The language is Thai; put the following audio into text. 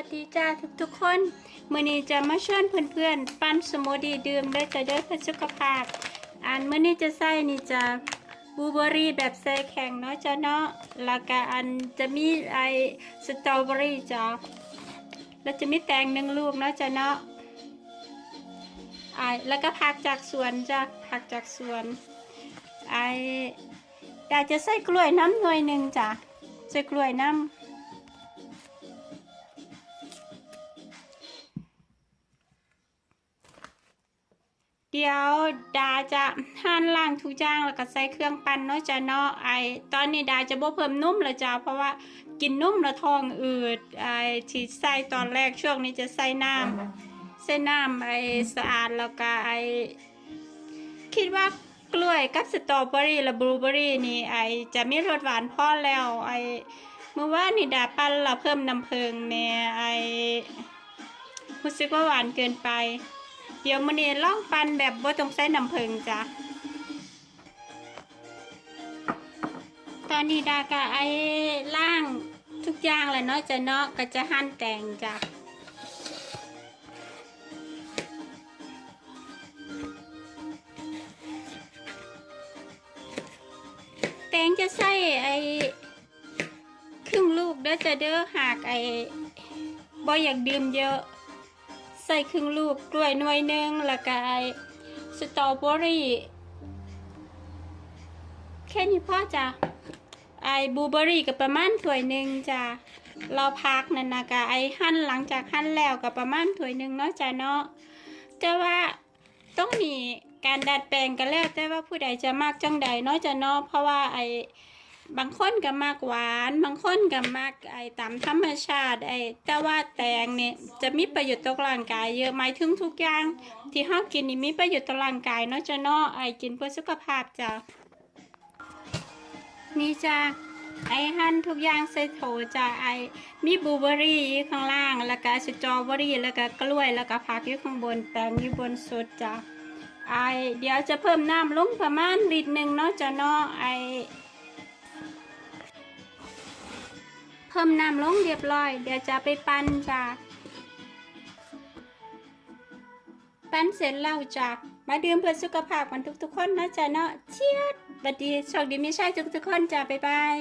วัสดีจ้าทุกทุกๆคนมื่อนี้จะมาชวนเพื่อนๆ ปั้นสมูทตี้ดื่มได้จะได้เพื่อสุขภาพ อันมื่อนี้จะใส่นี่จะบูเบอร์รี่แบบใส่แข็งเนาะจ้าเนาะแล้วก็อันจะมีไอสตรอเบอรี่จ้าแล้วจะมีแตงหนึ่งลูกเนาะจ้าเนาะไอแล้วก็ผักจากสวนจ้าผักจากสวนไออยากจะใส่กล้วยน้ำหน่วยหนึ่งจ้ะใส่กล้วยน้ำ เดี๋ยวดาจะหั่นล่างทุกอย่างแล้วก็ใส่เครื่องปั่นเนาะจ้ะเนาะไอตอนนี้ดาจะบ่เพิ่มนุ่มแล้วจ้ะเพราะว่ากินนุ่มแล้วท้องอืดไอที่ใส่ตอนแรกช่วงนี้จะใส่น้ำใส่น้ำไอสะอาดแล้วก็ไอคิดว่ากล้วยกับสตรอเบอรี่และบลูเบอรี่นี่ไอจะมีรสหวานพอแล้วไอเมื่อวานนี่ดาปั่นแล้วเพิ่มน้ำผึ้งแม่ไอรู้สึกว่าหวานเกินไป เดี๋ยวมันนี้ล่องปันแบบบ่ต้องใส่น้ำผึ้งจ้ะ ตอนนี้ดากะไอ้ล่างทุกอย่างเลยเนาะจะเนาะก็จะหั่นแตงจ้ะแตงจะใส่ไอ้ครึ่งลูกเด้อจะเด้อหากไอ้บ่อยากดื่มเยอะ ใส่ครึ่งลูกกล้วยหน่วยหนึ่งแล้วก็ไอสตรอเบอรี่แค่นี้พอจ้ะไอ้บลูเบอรี่ก็ประมาณถ้วยหนึ่งจ้ะเราพักนั่นนะกะไอ้หั่นหลังจากหั่นแล้วก็ประมาณถ้วยหนึ่งเนาะจ้ะเนาะแต่ว่าต้องมีการดัดแปลงกันแล้วแต่ว่าผู้ใดจะมากจังใดเนาะจ้ะเนาะเพราะว่าไอ้ บางคนก็มากหวาน บางคนก็มากไอตามธรรมชาติไอแต่ว่าแตงเนี่ยจะมีประโยชน์ต่อร่างกายเยอะหมายถึงทุกอย่าง ที่เฮากินนี่มีประโยชน์ต่อร่างกายเนาะจ้ะเนาะไอกินเพื่อสุขภาพจ้ะนี่จ้ะไอหั่นทุกอย่างใส่โถจ้ะไอมีบลูเบอรี่ข้างล่าง แล้วก็สตรอเบอรี่ แล้วก็กล้วย แล้วก็ผักอยู่ข้างบนแตงอยู่บนสุดจ้ะไอเดี๋ยวจะเพิ่มน้ำลงประมาณลิตรหนึ่งเนาะจ้ะเนาะไอ เพิ่มน้ำลงเรียบร้อย เดี๋ยวจะไปปั้นจ้ะปั้นเสร็จแล้วจากมาดื่มเพื่อสุขภาพกันทุกๆคนนะจ๊ะเนาะเชียดบัดดีโชคดีไม่ใช่ทุกๆคนจ้าบ๊ายบาย